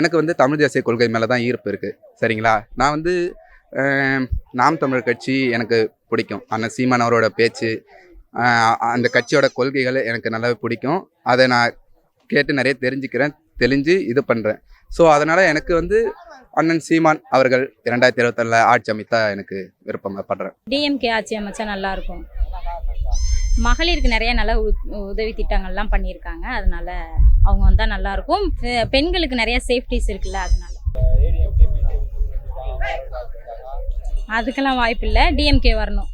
எனக்கு வந்து தமிழ் தேசிய கொள்கை மேலே தான் ஈர்ப்பு இருக்குது சரிங்களா? நான் வந்து நாம் தமிழர் கட்சி எனக்கு பிடிக்கும். அண்ணன் சீமான் அவரோட பேச்சு அந்த கட்சியோட கொள்கைகள் எனக்கு நல்லாவே பிடிக்கும். அதை நான் கேட்டு நிறைய தெரிஞ்சுக்கிறேன் தெளிஞ்சு இது பண்ணுறேன் ஸோ அதனால் எனக்கு வந்து அண்ணன் சீமான் அவர்கள் இரண்டாயிரத்தி இருபத்தொன்னில் ஆட்சி அமைத்தா எனக்கு விருப்பம் படுறேன் டிஎம்கே ஆட்சி அமைச்சா நல்லா இருக்கும். மகளிருக்கு நிறைய நல்ல உ- உதவி திட்டங்கள்லாம் பண்ணியிருக்காங்க. அதனால அவங்க வந்தால் நல்லாயிருக்கும். பெண்களுக்கு நிறைய சேஃப்டிஸ் இருக்குல்ல அதனால. அதுக்கெல்லாம் வாய்ப்பு இல்லை டிஎம்கே வரணும்.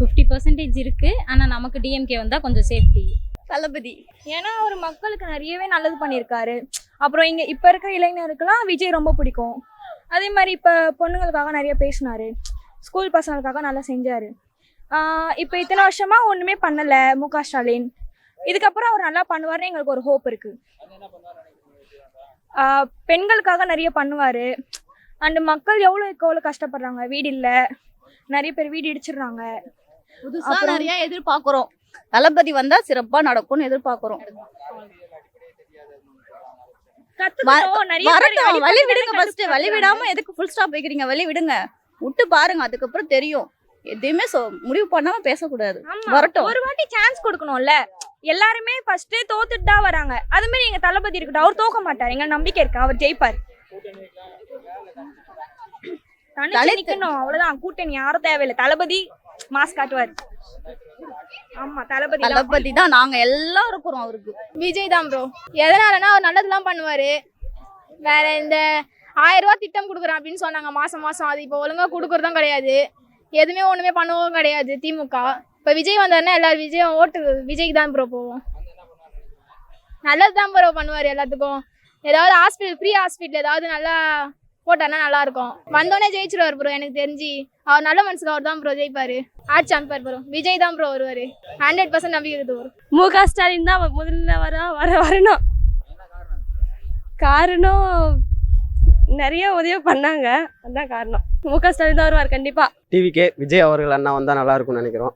ஃபிஃப்டி பர்சன்டேஜ் இருக்குது ஆனால் நமக்கு டிஎம்கே வந்தால் கொஞ்சம் சேஃப்டி. தளபதி ஏன்னா அவர் மக்களுக்கு நிறையவே நல்லது பண்ணியிருக்காரு. அப்புறம் இங்கே இப்போ இருக்கிற இளைஞருக்கெல்லாம் விஜய் ரொம்ப பிடிக்கும். அதே மாதிரி இப்போ பொண்ணுங்களுக்காக நிறைய பேசினாரு. ஸ்கூல் பசங்களுக்காக நல்லா செஞ்சார். இப்போ இத்தனை வருஷமா ஒன்றுமே பண்ணலை மு க ஸ்டாலின். இதுக்கப்புறம் அவர் நல்லா பண்ணுவார்னு எங்களுக்கு ஒரு ஹோப் இருக்குது பெண்களுக்காக நிறைய பண்ணுவார். அண்டு மக்கள் எவ்வளோக்கு எவ்வளோ கஷ்டப்படுறாங்க? வீடு இல்லை. நிறைய பேர் வீடு இடிச்சிடுறாங்க. புதுசா அப்புறம் நிறைய எதிர்பார்க்கிறோம். தளபதி வந்தா சிறப்பா நடக்கும்னு எதிர்பார்க்கிறோம். வரட்டும் வழி விடுங்க ஃபர்ஸ்ட் வழி. விடாம எதுக்கு ஃபுல் ஸ்டாப் வைக்கிறீங்க? வழி விடுங்க. விட்டு பாருங்க அதுக்கப்புறம் தெரியும். எதையுமே சொ முடிவு பண்ணாம பேசக்கூடாது. வரட்டும். ஒரு வாட்டி சான்ஸ் கொடுக்கணும்ல. எல்லாருமே ஃபர்ஸ்ட் தோத்துட்டு தான் வராங்க. அது மாதிரி எங்க தளபதி இருக்கட்டும் அவர் தோக்க மாட்டார். எங்க நம்பிக்கை இருக்கு. அவர் ஜெயிப்பார். தனிச்சு நிக்கணும். அவ்வளவுதான். கூட்டணி யாரும் தேவையில்லை. தளபதி மாஸ் காட்டுவார். ஆமா தளபதி தான். தளபதி தான். நாங்க எல்லாம் இருக்கிறோம் அவருக்கு. விஜய் தான் ப்ரோ எதனாலனா அவர் நல்லதெல்லாம் பண்ணுவார். வேற இந்த ஆயிரம் ரூபா திட்டம் கொடுக்குறேன் அப்படின்னு சொன்னாங்க. மாசம் மாசம். அது இப்போ ஒழுங்கா கொடுக்குறதும் கிடையாது. எதுவுமே ஒண்ணுமே பண்ணவும் கிடையாது திமுக. இப்போ விஜய் வந்தாருன்னா எல்லாரும் விஜய் ஓட்டு விஜய்க்கு தான் ப்ரோ போவோம். நல்லது தான் ப்ரோ பண்ணுவார் எல்லாத்துக்கும். ஏதாவது ஹாஸ்பிட்டல் ஃப்ரீ ஹாஸ்பிட்டல் ஏதாவது நல்லா போட்டானா நல்லா இருக்கும் வந்தோடனே ஜெயிச்சிருவார் ப்ரோ எனக்கு தெரிஞ்சு. அவர் நல்ல மனசுக்கு அவர் தான் ப்ரோ ஜெயிப்பாரு. ஆட்சி அமைப்பார் ப்ரோ விஜய் தான் ப்ரோ வருவார். ஹண்ட்ரட் பர்சன்ட் நம்பிக்கை இருக்குது ப்ரோ மு க ஸ்டாலின் தான் முதல்ல வர வர வரணும். காரணம் நிறைய உதவி பண்ணாங்க. அதுதான் காரணம். மு க ஸ்டாலின் தான் வருவார் கண்டிப்பா. டிவிகே விஜய் அவர்கள் அண்ணா வந்தால் நல்லா இருக்கும்னு நினைக்கிறோம்.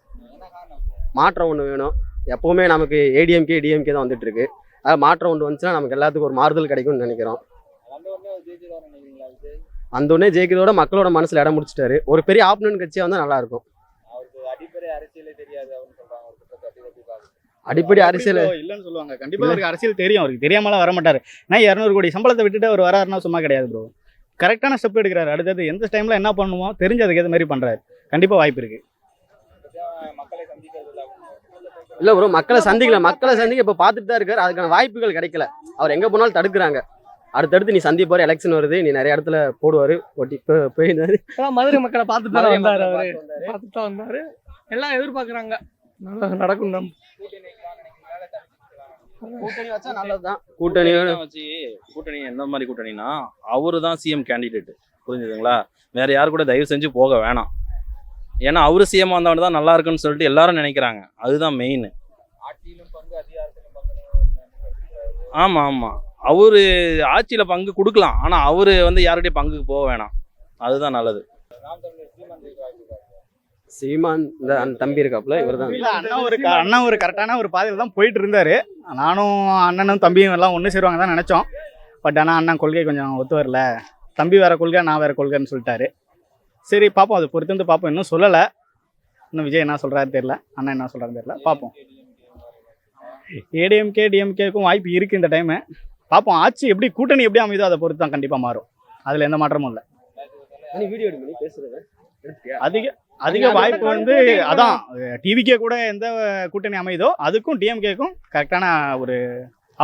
மாற்றம் ஒன்று வேணும். எப்போவுமே நமக்கு ஏடிஎம்கே டிஎம்கே தான் வந்துட்டு இருக்கு. அது மாற்றம் ஒன்று வந்துச்சுன்னா நமக்கு எல்லாத்துக்கும் ஒரு மாறுதல் கிடைக்கும்னு நினைக்கிறோம். வந்தோடனே ஜெயிக்கிறதோட மக்களோட மனசுல இடம் முடிச்சிட்டாரு. ஒரு பெரிய ஆப்னன் கட்சியாக வந்தால் நல்லா இருக்கும். அடிப்படை அரசியல் இல்லைன்னு சொல்லுவாங்க கண்டிப்பா அவருக்கு அரசியல் தெரியும். அவருக்கு தெரியாமலாம் வர மாட்டாரு. நான் இரநூறு கோடி சம்பளத்தை விட்டுட்டு அவர் வராருன்னா சும்மா கிடையாது ப்ரோ கரெக்டான ஸ்டெப் எடுக்கிறாரு. அடுத்தது எந்த டைம்ல என்ன பண்ணுமோ தெரிஞ்சு அதுக்கு ஏற்ற மாதிரி பண்றாரு. கண்டிப்பா வாய்ப்பு இருக்கு. இல்லை ப்ரோ மக்களை சந்திக்கல. மக்களை சந்திக்க இப்போ பார்த்துட்டு தான் இருக்காரு. அதுக்கான வாய்ப்புகள் கிடைக்கல. அவர் எங்கே போனாலும் தடுக்கிறாங்க. அடுத்தடுத்து நீ சந்திப்பார் எலெக்ஷன் வருது நீ நிறைய இடத்துல போடுவார் ஒட்டி போ- போயிருந்தாரு மதுரை. மக்களை பார்த்துட்டு தானே வந்தாரு அவரு. பார்த்துட்டு தான் வந்தாரு. எல்லாம் எதிர்பார்க்கறாங்க. நல்லா நடக்கும் நம் கூட்டணி வச்சா நல்லதுதான். கூட்டணி. கூட்டணி வச்சு கூட்டணி எந்த மாதிரி கூட்டணினா அவரு தான் சிஎம் கேண்டிடேட் புரிஞ்சுதுங்களா? வேற யாரு கூட தயவு செஞ்சு போக வேணாம். ஏன்னா அவரு சிஎம் வந்தவன் தான் நல்லா இருக்குன்னு சொல்லிட்டு எல்லாரும் நினைக்கிறாங்க. அதுதான் மெயின் ஆமா ஆமா. அவரு ஆட்சியில பங்கு கொடுக்கலாம். ஆனா அவரு வந்து யாருடைய பங்குக்கு போக வேணாம். அதுதான் நல்லது. சீமான் இந்த அந்த தம்பி இருக்காப்புல இவர் தான் அண்ணா ஒரு அண்ணா ஒரு கரெக்டான ஒரு பாதையில தான் போயிட்டு இருந்தாரு. நானும் அண்ணனும் தம்பியும் எல்லாம் ஒன்று சேருவாங்க தான் நினைச்சோம். பட் ஆனால் அண்ணன் கொள்கை கொஞ்சம் ஒத்து வரல. தம்பி வேற கொள்கை நான் வேற கொள்கைன்னு சொல்லிட்டாரு. சரி பார்ப்போம் அது பொறுத்து வந்து பார்ப்போம் இன்னும் சொல்லலை. இன்னும் விஜய் என்ன சொல்றாரு தெரியல. அண்ணன் என்ன சொல்றாரு தெரியல. பார்ப்போம் ஏடிஎம்கே டிஎம்கேக்கும் வாய்ப்பு இருக்கு இந்த டைமு பார்ப்போம் ஆட்சி எப்படி கூட்டணி எப்படி அமைதோ அதை பொறுத்து தான் கண்டிப்பாக மாறும். அதில் எந்த மாற்றமும் இல்லை. வீடியோ பண்ணி பேசுறது. அதிக அதிக வாய்ப்பு வந்து அதான் டிவிக்கே கூட எந்த கூட்டணி அமையுதோ அதுக்கும் டிஎம்கேக்கும் கரெக்டான ஒரு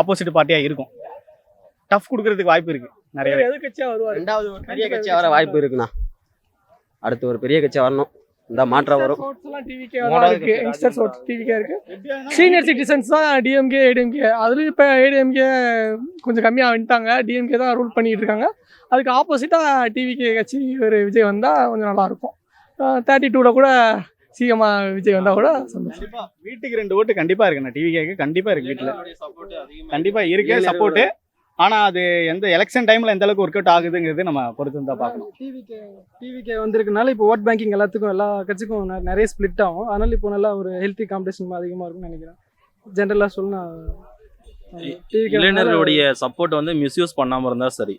ஆப்போசிட் பார்ட்டியாக இருக்கும். டஃப் கொடுக்கறதுக்கு வாய்ப்பு இருக்கு நிறையவே. எதிர்கட்சியா வருவாரு? ரெண்டாவது ஒரு பெரிய கட்சியாக வர வாய்ப்பு இருக்குண்ணா. அடுத்து ஒரு பெரிய கட்சியாக வரணும். இந்த மாற்றம் வரும். இருக்கு. சீனியர் சிட்டிசன்ஸ் தான் டிஎம்கே ஏடிஎம்கே அதுலயும் இப்போ ஏடிஎம்கே கொஞ்சம் கம்மியாக வந்துட்டாங்க. டிஎம்கே தான் ரூல் பண்ணிட்டு இருக்காங்க. அதுக்கு ஆப்போசிட்டாக டிவிகே கட்சி ஒரு விஜய் வந்தால் கொஞ்சம் நல்லா இருக்கும். தேர்ட்டி டூவில் கூட சிஎம்மா விஜய் வந்தால் கூட சந்தோஷம். கண்டிப்பா. வீட்டுக்கு ரெண்டு ஓட்டு கண்டிப்பா இருக்குண்ணா டிவிகேக்கு கண்டிப்பா இருக்கு வீட்டில். கண்டிப்பா இருக்கு சப்போர்ட் ஆனா அது எந்த எலெக்ஷன் டைம்ல எந்த அளவுக்கு ஒர்க் அவுட் ஆகுதுங்கிறது நம்ம பொறுத்து தான் பார்க்கணும். டிவிகே டிவிகே வந்திருக்கனால இப்போ ஓட் பேங்கிங் எல்லாத்துக்கும் எல்லா கட்சிக்கும் நிறைய ஸ்ப்ளிட் ஆகும். அதனால இப்போ நல்லா ஒரு ஹெல்த்தி காம்படிஷன் அதிகமாக இருக்கும்னு நினைக்கிறேன். ஜென்ரலாக சொன்னா இளைஞர்களுடைய சப்போர்ட் வந்து மிஸ்யூஸ் பண்ணாமல் இருந்தால் சரி.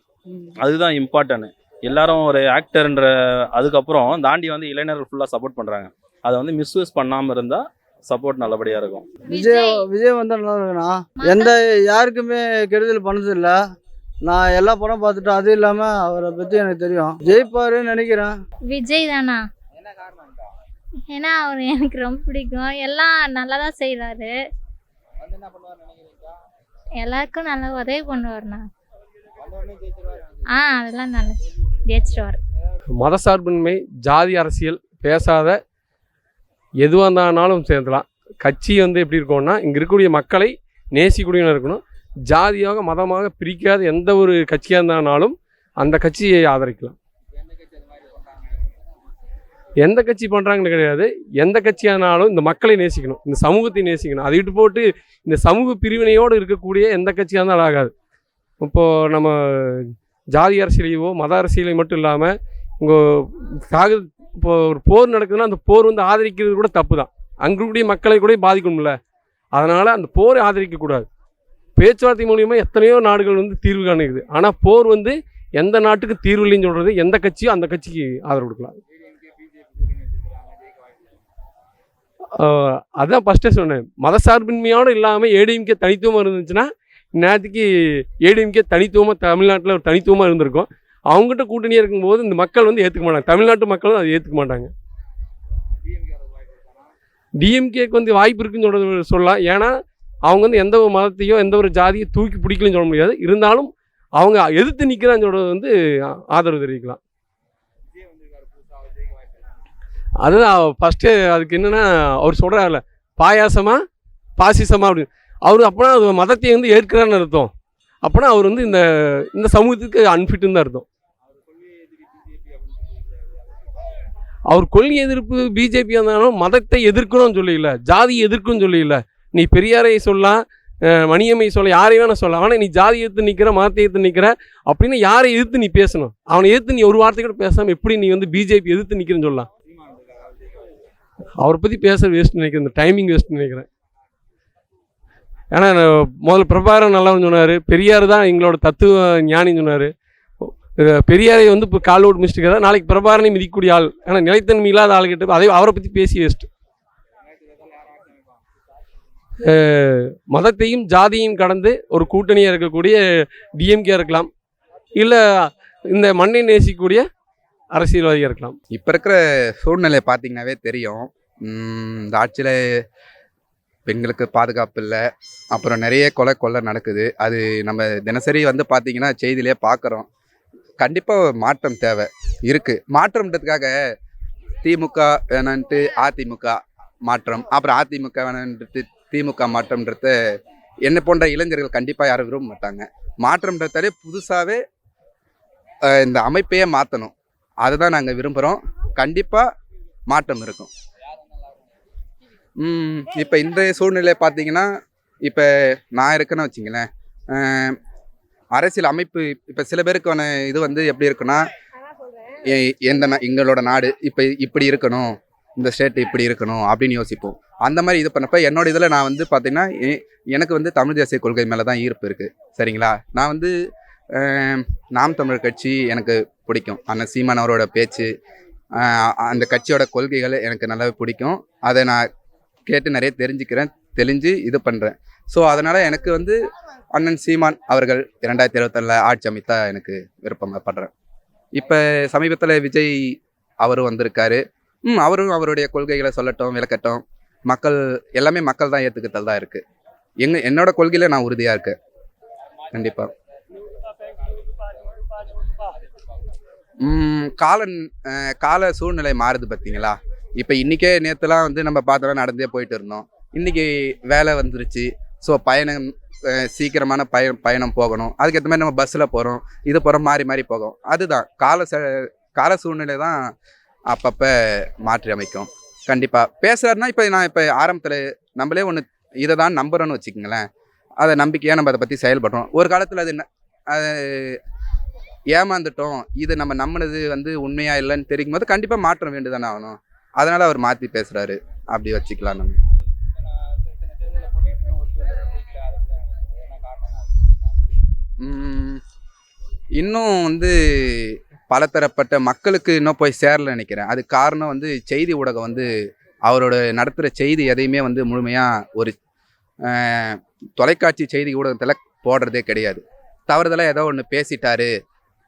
அதுதான் இம்பார்ட்டன்ட் எல்லாரும் ஒரு ஆக்டர்ன்ற அதுக்கப்புறம் தாண்டி வந்து இளைஞர்கள் ஃபுல்லாக சப்போர்ட் பண்ணுறாங்க அதை வந்து மிஸ்யூஸ் பண்ணாமல் இருந்தால் சப்போர்ட் நல்லபடியாக இருக்கும். விஜய் விஜய். வந்தால் நல்லா இருக்குண்ணா. எந்த யாருக்குமே கெடுதல் பண்ணதில்ல. நான் எல்லா படம் பார்த்துட்டேன் அது இல்லாமல் அவரை பற்றி எனக்கு தெரியும். ஜெயிப்பாருன்னு நினைக்கிறேன். விஜய் தானா? ஏன்னா அவர் எனக்கு ரொம்ப பிடிக்கும். எல்லாம் நல்லா தான் செய்கிறாரு எல்லாருக்கும் நல்லா உதவி பண்ணுவார்ண்ணா. ஆ அதெல்லாம் ஜெயிச்சிட்டு ஜெயிச்சிருவார். மதசார்பின்மை ஜாதி அரசியல் பேசாத எதுவாக இருந்தாலும் சேர்ந்தலாம். கட்சி வந்து எப்படி இருக்கும்னா இங்கே இருக்கக்கூடிய மக்களை நேசிக்கூடியவங்க இருக்கணும். ஜாதியாக மதமாக பிரிக்காத எந்த ஒரு கட்சியாக இருந்தாலும் அந்த கட்சியை ஆதரிக்கலாம். எந்த கட்சி பண்ணுறாங்கன்னு கிடையாது. எந்த கட்சியானாலும் இந்த மக்களை நேசிக்கணும். இந்த சமூகத்தை நேசிக்கணும். அதை விட்டு போட்டு இந்த சமூக பிரிவினையோடு இருக்கக்கூடிய எந்த கட்சியாக இருந்தாலும் ஆகாது. இப்போது நம்ம ஜாதி அரசியலையோ மத அரசியலையும் மட்டும் இல்லாமல் உங்கள் காக இப்போ ஒரு போர் நடக்குதுன்னா அந்த போர் வந்து ஆதரிக்கிறது கூட தப்பு தான் அங்குடைய மக்களை கூட பாதிக்கணும்ல அதனால் அந்த போரை ஆதரிக்கக்கூடாது பேச்சுவார்த்தை மூலியமாக எத்தனையோ நாடுகள் வந்து தீர்வு காணுது. ஆனால் போர் வந்து எந்த நாட்டுக்கு தீர்வு இல்லைன்னு சொல்கிறது எந்த கட்சியோ அந்த கட்சிக்கு ஆதரவு கொடுக்கலாம். அதுதான் அதான் ஃபஸ்ட்டே சொன்னேன். மதசார்பின்மையோடு இல்லாமல் ஏடிஎம்கே தனித்துவமாக இருந்துச்சுன்னா நேற்றுக்கு ஏடிஎம்கே தனித்துவமாக தமிழ்நாட்டில் ஒரு தனித்துவமாக இருந்திருக்கும். அவங்ககிட்ட கூட்டணியாக இருக்கும்போது இந்த மக்கள் வந்து ஏற்றுக்க மாட்டாங்க. தமிழ்நாட்டு மக்களும் அதை ஏற்றுக்க மாட்டாங்க. டிஎம்கேக்கு வந்து வாய்ப்பு இருக்குன்னு சொல்கிறது சொல்லலாம். ஏன்னா அவங்க வந்து எந்த ஒரு மதத்தையோ எந்த ஒரு ஜாதியை தூக்கி பிடிக்கலன்னு சொல்ல முடியாது. இருந்தாலும் அவங்க எதிர்த்து நிற்கிறான்னு சொல்கிறது வந்து ஆதரவு தெரிவிக்கலாம். அதுதான் ஃபஸ்ட்டு அதுக்கு என்னென்னா அவர் சொல்கிறார்ல பாயாசமா பாசிசமா அப்படின்னு. அவர் அப்போனா மதத்தை வந்து ஏற்கிறான்னு அர்த்தம். அப்போனா அவர் வந்து இந்த இந்த சமூகத்துக்கு அன்ஃபிட்டுன்னு தான் அர்த்தம். அவர் கொள்கை எதிர்ப்பு பிஜேபி இருந்தாலும் மதத்தை எதிர்க்கணும்னு சொல்லல ஜாதி எதிர்க்குன்னு சொல்லியில நீ பெரியாரை சொல்லலாம் மணியம்மை சொல்ல யாரை வேணா சொல்லலாம். ஆனால் நீ ஜாதி எதிர்த்து நிற்கிற மதத்தை எதிர்த்து நிற்கிற அப்படின்னு யாரை எதிர்த்து நீ பேசணும்? அவனை எதிர்த்து நீ ஒரு வார்த்தை கூட பேசாமல் எப்படி நீ வந்து பிஜேபி எதிர்த்து நிற்கிறேன்னு சொல்லலாம். அவரை பற்றி பேச வேஸ்ட் நினைக்கிறேன் இந்த டைமிங் வேஸ்ட் நினைக்கிறேன். ஏன்னா முதல்ல பிரபாகரன் நல்லா சொன்னார். பெரியார் தான் எங்களோட தத்துவ ஞானின்னு சொன்னார். பெரியாரை வந்து இப்போ கால் அவுட் மிஸ்டேக் தான் நாளைக்கு பிரபாகரனை மிதிக்கக்கூடிய ஆள். ஏன்னா நிலைத்தன்மை இல்லாத ஆள்கிட்ட அதே அவரை பற்றி பேசி வேஸ்ட் மதத்தையும் ஜாதியையும் கடந்து ஒரு கூட்டணியாக இருக்கக்கூடிய டிஎம்கே இருக்கலாம். இல்லை இந்த மண்ணை நேசிக்கக்கூடிய அரசியல்வாதியாக இருக்கலாம். இப்போ இருக்கிற சூழ்நிலையை பார்த்தீங்கன்னாவே தெரியும். இந்த ஆட்சியில் பெண்களுக்கு பாதுகாப்பு இல்லை. அப்புறம் நிறைய கொலை கொள்ளை நடக்குது. அது நம்ம தினசரி வந்து பார்த்தீங்கன்னா செய்தியிலே பார்க்குறோம் கண்டிப்பாக மாற்றம் தேவை. இருக்குது மாற்றம்ன்றதுக்காக திமுக வேணான்ட்டு அதிமுக மாற்றம். அப்புறம் அதிமுக வேணான்ட்டு திமுக மாற்றம்ன்றத என்னை போன்ற இளைஞர்கள் கண்டிப்பாக யாரும் விரும்ப மாட்டாங்க. மாற்றம்ன்றதாலே புதுசாகவே இந்த அமைப்பையே மாற்றணும் அதுதான் நாங்கள் விரும்புகிறோம் கண்டிப்பாக மாற்றம் இருக்கும். இப்போ இந்த சூழ்நிலை பார்த்தீங்கன்னா இப்போ நான் இருக்கேன்னு வச்சிங்களேன். அரசியல் அமைப்பு இப்போ சில பேருக்கான இது வந்து எப்படி இருக்குன்னா எந்த நா- எங்களோட நாடு இப்போ இப்படி இருக்கணும் இந்த ஸ்டேட் இப்படி இருக்கணும் அப்படின்னு யோசிப்போம். அந்த மாதிரி இது பண்ணப்ப என்னோட இதில் நான் வந்து பார்த்தீங்கன்னா எனக்கு வந்து தமிழ் தேசிய கொள்கை மேலே தான் ஈர்ப்பு இருக்குது சரிங்களா? நான் வந்து நாம் தமிழர் கட்சி எனக்கு பிடிக்கும். அண்ணன் சீமான் அவரோட பேச்சு அந்த கட்சியோட கொள்கைகள் எனக்கு நல்லாவே பிடிக்கும். அதை நான் கேட்டு நிறைய தெரிஞ்சுக்கிறேன் தெளிஞ்சு இது பண்ணுறேன் ஸோ அதனால் எனக்கு வந்து அண்ணன் சீமான் அவர்கள் இரண்டாயிரத்தி இருபத்தொன்னில் ஆட்சி அமைத்தா எனக்கு விருப்பம் படுறேன் இப்போ சமீபத்தில் விஜய் அவரும் வந்திருக்காரு. ம் அவரும் அவருடைய கொள்கைகளை சொல்லட்டும் விளக்கட்டும். மக்கள் எல்லாமே மக்கள் தான் ஏற்றுக்கிட்டல் தான் இருக்குது எங்க என்னோட கொள்கையில் நான் உறுதியாக இருக்கேன். கண்டிப்பாக காலன் கால சூழ்நிலை மாறுது பார்த்தீங்களா இப்போ இன்றைக்கே நேற்றுலாம் வந்து நம்ம பார்த்தோம்னா நடந்தே போயிட்டு இருந்தோம். இன்றைக்கி வேலை வந்துருச்சு. ஸோ பயணம் சீக்கிரமான பய பயணம் போகணும். அதுக்கேற்ற மாதிரி நம்ம பஸ்ஸில் போகிறோம் இது போகிறோம் மாறி மாறி போகும். அதுதான். கால ச கால சூழ்நிலை தான் அப்பப்போ மாற்றி அமைக்கும். கண்டிப்பாக பேசுகிறாருன்னா இப்போ நான் இப்போ ஆரம்பத்தில் நம்மளே ஒன்று இதை தான் நம்புறோன்னு வச்சுக்கோங்களேன். அதை நம்பிக்கையாக நம்ம அதை பற்றி செயல்படுறோம். ஒரு காலத்தில் அது அது ஏமாந்துட்டோம். இது நம்ம நம்பினது வந்து உண்மையாக இல்லைன்னு தெரியும் போது கண்டிப்பாக மாற்றம் வேண்டியதானே ஆகணும். அதனால அவர் மாற்றி பேசுறாரு. அப்படி வச்சுக்கலாம் நம்ம. இன்னும் வந்து பலதரப்பட்ட மக்களுக்கு இன்னும் போய் சேரல நினைக்கிறேன். அது காரணம் வந்து செய்தி ஊடகம் வந்து அவரோட நடத்துகிற செய்தி எதையுமே வந்து முழுமையாக ஒரு தொலைக்காட்சி செய்தி ஊடகத்தில் போடுறதே கிடையாது. தவறுதலாக ஏதோ ஒன்று பேசிட்டாரு.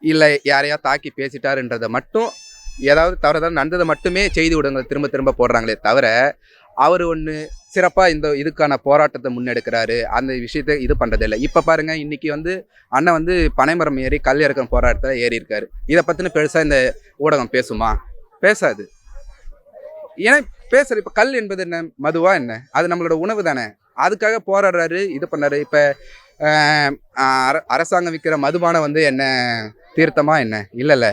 இல்லை யாரையா தாக்கி பேசிட்டாருன்றதை மட்டும் ஏதாவது தவறுதல் நடந்ததை மட்டுமே செய்தி ஊடகங்கள் திரும்ப திரும்ப போடுறாங்களே தவிர அவர் ஒன்று சிறப்பாக இந்த இதுக்கான போராட்டத்தை முன்னெடுக்கிறாரு. அந்த விஷயத்தை இது பண்ணுறதில்ல இப்போ பாருங்கள் இன்னைக்கு வந்து அண்ணன் வந்து பனைமரம் ஏறி கல் இறக்கம் போராட்டத்தில் ஏறி இருக்காரு இதை பற்றின பெருசாக இந்த ஊடகம் பேசுமா? பேசாது. ஏன்னா பேசுகிற இப்போ கல் என்பது என்ன? மதுவா என்ன? அது நம்மளோட உணவு தானே. அதுக்காக போராடுறாரு இது பண்ணாரு. இப்போ அரசாங்கம் விற்கிற மதுபானம் வந்து என்ன? தீர்த்தமாக என்ன? இல்லைல்ல.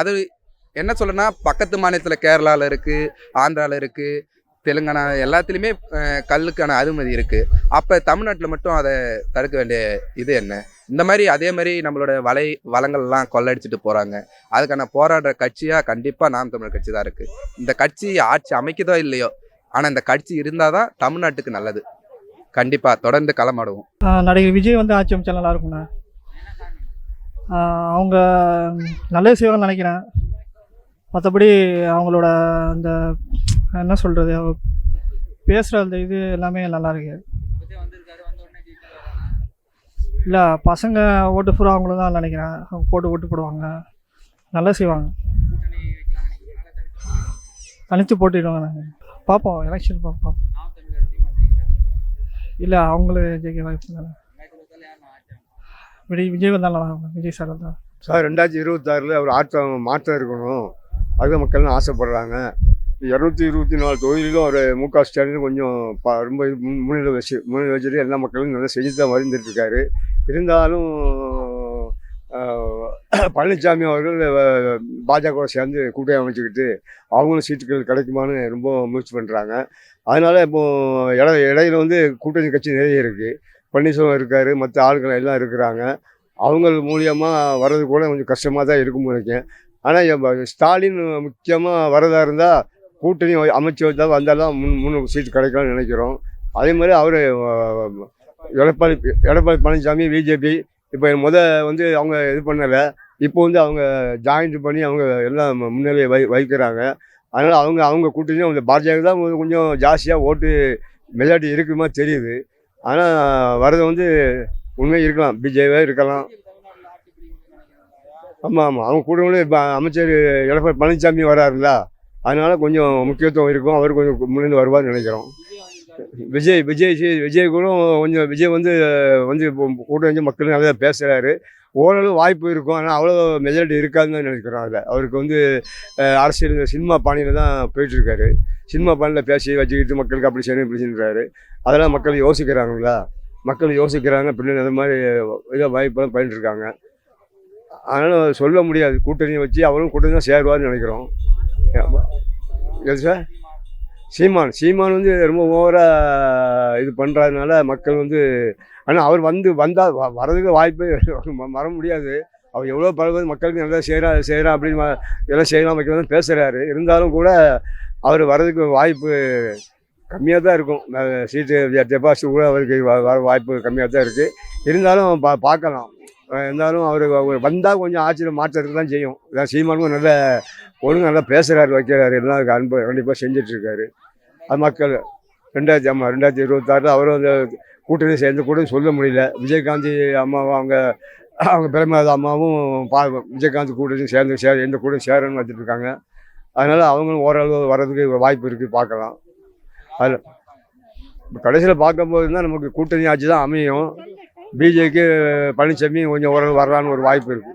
அது என்ன சொல்றேன்னா பக்கத்து மாநிலத்தில் கேரளாவில் இருக்குது ஆந்திராவில் இருக்குது தெலுங்கானா எல்லாத்துலேயுமே கல்லுக்கான அனுமதி இருக்குது அப்போ தமிழ்நாட்டில் மட்டும் அதை தடுக்க வேண்டிய இது என்ன? இந்த மாதிரி அதே மாதிரி நம்மளோட வலை வளங்கள்லாம் கொள்ளடிச்சிட்டு போகிறாங்க அதுக்கான போராடுற கட்சியாக கண்டிப்பாக நாம் தமிழர் கட்சி தான் இருக்குது இந்த கட்சி ஆட்சி அமைக்குதோ இல்லையோ ஆனால் இந்த கட்சி இருந்தால் தான் தமிழ்நாட்டுக்கு நல்லது. கண்டிப்பாக தொடர்ந்து களமாடுவோம். நடிகர் விஜய் வந்து ஆட்சி அமைச்சா நல்லா இருக்கும்ண்ணா. அவங்க நல்லது செய்வாங்கன்னு நினைக்கிறேன். மற்றபடி அவங்களோட அந்த என்ன சொல்கிறது பேசுகிற அந்த இது எல்லாமே நல்லா இருக்கு. இல்லை பசங்க ஓட்டு பூரா அவங்களும் தான் நினைக்கிறேன் அவங்க போட்டு ஓட்டு போடுவாங்க. நல்லா செய்வாங்க. தனித்து போட்டிடுவாங்க நாங்கள் பார்ப்போம் எலெக்ஷன் பார்ப்போம் இல்லை அவங்களும் ஜெயிக்க வாய்ப்பு விஜய் விஜய் வந்தாலும் நல்லா விஜய் சார் தான் சார் ரெண்டாயிரத்தி இருபத்தாறில் அவர் ஆட்டம் மாற்றம் இருக்கணும். அதுதான் மக்கள்னு ஆசைப்படுறாங்க. இரநூத்தி இருபத்தி நாலு தொகுதியிலும் ஒரு மு க ஸ்டாலின் கொஞ்சம் ப ரொம்ப முன்னிலை வச்சு முன்னிலை வச்சுட்டு எல்லா மக்களும் நல்லா செஞ்சு தான் வந்துட்டுருக்காரு இருந்தாலும் பழனிசாமி அவர்கள் பாஜக சேர்ந்து கூட்டணி அமைச்சுக்கிட்டு அவங்களும் சீட்டுகள் கிடைக்குமான்னு ரொம்ப முயற்சி பண்ணுறாங்க அதனால் இப்போது இட இடையில வந்து கூட்டணி கட்சி நிறைய இருக்குது பன்னீர்செல்வம் இருக்கார் மற்ற ஆளுகள் எல்லாம் இருக்கிறாங்க. அவங்க மூலியமாக வர்றது கூட கொஞ்சம் கஷ்டமாக தான் இருக்கும் நினைக்கிறேன் ஆனால் ஸ்டாலின் முக்கியமாக வரதாக இருந்தால் கூட்டணி அமைச்சு வந்தால் வந்தால்தான் முன் முன் சீட்டு கிடைக்கலாம்னு நினைக்கிறோம். அதே மாதிரி அவர் எடப்பாடி எடப்பாடி பழனிசாமி பிஜேபி இப்போ முத வந்து அவங்க இது பண்ணலை. இப்போ வந்து அவங்க ஜாயின்ட் பண்ணி அவங்க எல்லாம் முன்னிலையை வை வைக்கிறாங்க. அதனால் அவங்க அவங்க கூட்டணி அவங்க பாஜக தான் கொஞ்சம் கொஞ்சம் ஜாஸ்தியாக ஓட்டு மெஜாரிட்டி இருக்குமா தெரியுது. ஆனால் வரது வந்து உண்மை இருக்கலாம். பிஜேபியாக இருக்கலாம். ஆமாம் ஆமாம் அவங்க கூட கூட இப்போ அமைச்சர் எடப்பாடி பழனிசாமி வராருல்ல அதனால் கொஞ்சம் முக்கியத்துவம் இருக்கும். அவர் கொஞ்சம் முன்னிருந்து வருவார்னு நினைக்கிறோம். விஜய் விஜய் விஜய் கூட கொஞ்சம் விஜய் வந்து வந்து கூட்டம் கூட வந்து மக்கள் நல்லா பேசுகிறாரு ஓரளவு வாய்ப்பு இருக்கும். ஆனால் அவ்வளோ மெஜாரிட்டி இருக்காதுன்னு தான் நினைக்கிறோம் அதில். அவருக்கு வந்து அரசியல் சினிமா பாணியில் தான் போயிட்டுருக்காரு. சினிமா பாணியில் பேசி வச்சுக்கிட்டு மக்களுக்கு அப்படி செய்யணும் இப்படி செஞ்சுறாரு அதெல்லாம் மக்கள் யோசிக்கிறாங்களா? மக்கள் யோசிக்கிறாங்க. பின்னாடி அந்த மாதிரி இதை வாய்ப்பெல்லாம் பண்ணிட்டு அதனால் சொல்ல முடியாது. கூட்டணியை வச்சு அவரும் கூட்டணி தான் சேருவார்னு நினைக்கிறோம். எது சார்? சீமான். சீமான் வந்து ரொம்ப ஓவராக இது பண்ணுறதுனால மக்கள் வந்து ஆனால் அவர் வந்து வந்தால் வரதுக்கு வாய்ப்பே வர முடியாது. அவர் எவ்வளோ பரவது மக்களுக்கு நல்லா செய்கிறா செய்கிறா அப்படின்னு எல்லாம் செய்யலாம் வைக்கலாம் பேசுகிறாரு இருந்தாலும் கூட அவர் வர்றதுக்கு வாய்ப்பு கம்மியாக தான் இருக்கும். சீட்டு டெபாசிட் கூட அவருக்கு வ- வர வாய்ப்பு கம்மியாக தான் இருக்குது இருந்தாலும் பா பார்க்கலாம். இருந்தாலும் அவர் வந்தால் கொஞ்சம் ஆட்சியில் மாற்றத்துக்கு தான் செய்யும். அதான் சீமானும் நல்ல ஒழுங்கு நல்லா பேசுகிறாரு வைக்கிறாரு எல்லாம் அதுக்கு அன்பு கண்டிப்பாக செஞ்சிட்ருக்காரு. அது மக்கள் ரெண்டாயிரத்தி ஆமாம் ரெண்டாயிரத்தி இருபத்தாறு அவரும் அந்த கூட்டணி சேர்ந்து கூட சொல்ல முடியல. விஜயகாந்த் அம்மாவும் அவங்க அவங்க பிரமாத அம்மாவும் பா விஜயகாந்த் கூட்டணி சேர்ந்து சேர எந்த கூட சேரன்னு வச்சுட்ருக்காங்க. அதனால் அவங்களும் ஓரளவு வர்றதுக்கு வாய்ப்பு இருக்குது பார்க்கலாம். அதில் இப்போ கடைசியில் பார்க்கும்போது தான் நமக்கு கூட்டணி ஆட்சி தான் அமையும். பிஜேக்கு பழனிசாமி கொஞ்சம் ஓரளவு வரலான்னு ஒரு வாய்ப்பு இருக்குது